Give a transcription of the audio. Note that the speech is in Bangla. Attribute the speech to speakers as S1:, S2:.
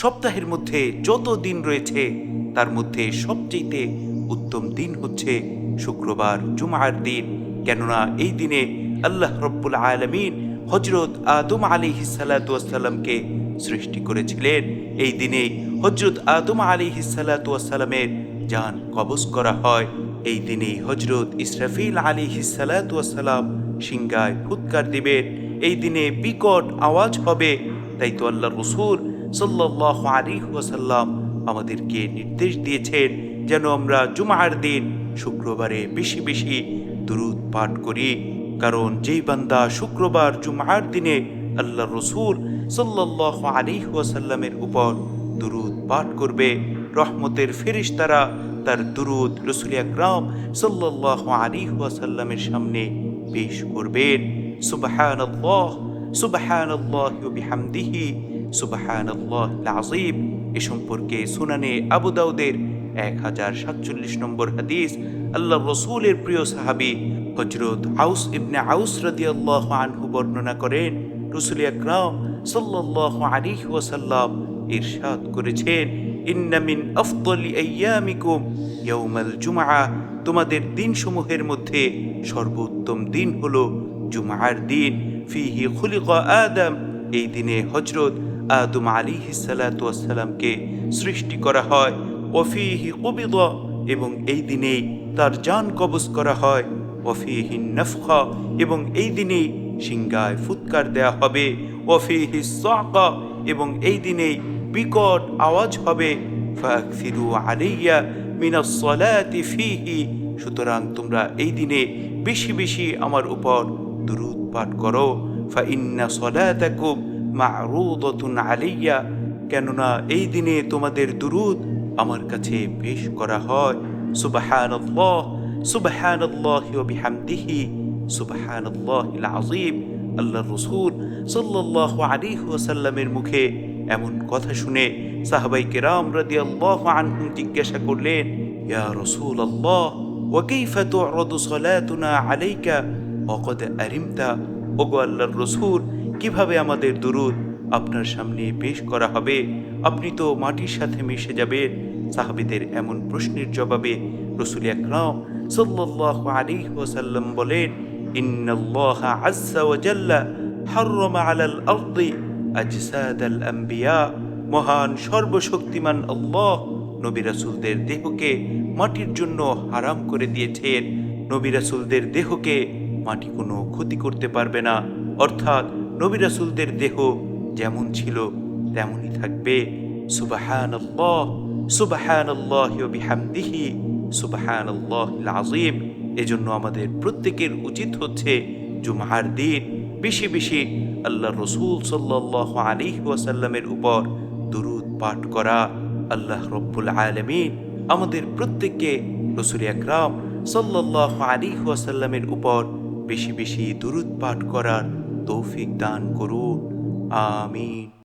S1: সপ্তাহের মধ্যে যত দিন রয়েছে, তার মধ্যে সবচেয়ে উত্তম দিন হচ্ছে শুক্রবার, জুমার দিন। কেননা এই দিনে আল্লাহ রব্বুল আলমিন হজরত আদম আলী হিসালাতামকে সৃষ্টি করেছিলেন। এই দিনে হজরত আদম আলী হিসালাতামের যান কবজ করা হয়। এই দিনেই হজরত ইসরাফিল আলী হিসালাতাম সিংগায় ফুৎকার দিবেন। এই দিনে বিকট আওয়াজ হবে, তাই তো আল্লাহ রসুল সাল্লাহ আলী ওয়াসাল্লাম আমাদেরকে নির্দেশ দিয়েছেন যেন আমরা জুমার দিন শুক্রবারে বেশি বেশি দুরুদ পাঠ করি। কারণ যেই বান্দা শুক্রবার জুমার দিনে আল্লাহ রসুল সাল্লাহ আলী ওয়াসাল্লামের উপর দুরুদ পাঠ করবে, রহমতের ফেরিস্তারা তার দুরুদ রসুল আকরাম সাল্লাহ আলী ওয়াসাল্লামের সামনে পেশ করবেন। আল্লাহ বিহামদিহি। সুবাহান আজিম এ সম্পর্কে সুনানে আবু দাউদের এক হাজার সাতচল্লিশ নম্বর হাদিস আল্লাহ রসুলের প্রিয় সাহাবি হজরত আউস ইবনে আউস রাদি আল্লাহ আনহু বর্ণনা করেন, রসুল আকরাম সাল্লাহ আলী ওয়াসাল্লাম ইরশাদ করেছেন ইন্নামিন আফদলি আইয়ামিকুম ইয়াউমাল জুমআ। তোমাদের দিনসমূহের মধ্যে সর্বোত্তম দিন হলো জুমার দিন। ফিহি খুলিকা আদম। এই দিনে হজরত আদম আলী সালাতামকে সৃষ্টি করা হয় ওফিহি কবিদ, এবং এই দিনেই তার জান কবজ করা হয় ওফিহি নফখা, এবং এই দিনেই সিংগায় ফুৎকার দেয়া হবে ওফিহি সাকা, এবং এই দিনেই বিকট আওয়াজ হবে ফাকফিরু আলাইয়া মিনাস সালাতি ফিহি, সুতরাং তোমরা এই দিনে বেশি বেশি আমার উপর দুরুদ পাঠ করো, ফা ইন্না সলাতাকুম মারুদাতুন আলাইয়া, কেননা এই দিনে তোমাদের দুরুদ আমার কাছে পেশ করা হয়। সুবহানাল্লাহ সুবহানাল্লাহ ওয়া বিহামদিহি, সুবহানাল্লাহিল আযীম। আল্লাহর রাসূল সাল্লাল্লাহু আলাইহি ওয়াসাল্লামের মুখে এমন কথা শুনে সাহাবাই কেরাম রাদিয়াল্লাহু আনহুম জিজ্ঞাসা করলেন, ইয়া রাসূলুল্লাহ, ওয়া কাইফা তু'রাদু সালাতুনা আলাইকা? ওয়াকাদ আরিমতা? ওগো আল্লাহর রাসূল কীভাবে আমাদের দুরুদ আপনার সামনে পেশ করা হবে? আপনি তো মাটির সাথে মিশে যাবেন। সাহাবিদের এমন প্রশ্নের জবাবে রসুল আকরাম সাল্লাল্লাহু আলাইহি ওয়াসাল্লাম বলেন, ইন্নাল্লাহ আজ্জা ওয়া জাল্লা হাররামা আলাল আরদি আজসাদাল আম্বিয়া। মহান, সর্বশক্তিমান আল্লাহ নবী রাসূলদের দেহকে মাটির জন্য হারাম করে দিয়েছেন। নবী রাসূলদের দেহকে মাটি কোনো ক্ষতি করতে পারবে না। অর্থাৎ নবী রাসুলদের দেহ যেমন ছিল, তেমনই থাকবে। বিহামদিহি এজন্য আমাদের প্রত্যেকের উচিত হচ্ছে জুমার দিন বেশি বেশি আল্লাহ রসুল সাল্লাহ আলী ওয়াসাল্লামের উপর দুরুদ পাঠ করা। আল্লাহ রব্বুল আলমিন আমাদের প্রত্যেককে রসুল আকরাম সাল্লাহ আলী ওয়াসাল্লামের উপর বেশি বেশি দুরুদ পাঠ করার তৌফিক দান করুন। আমিন।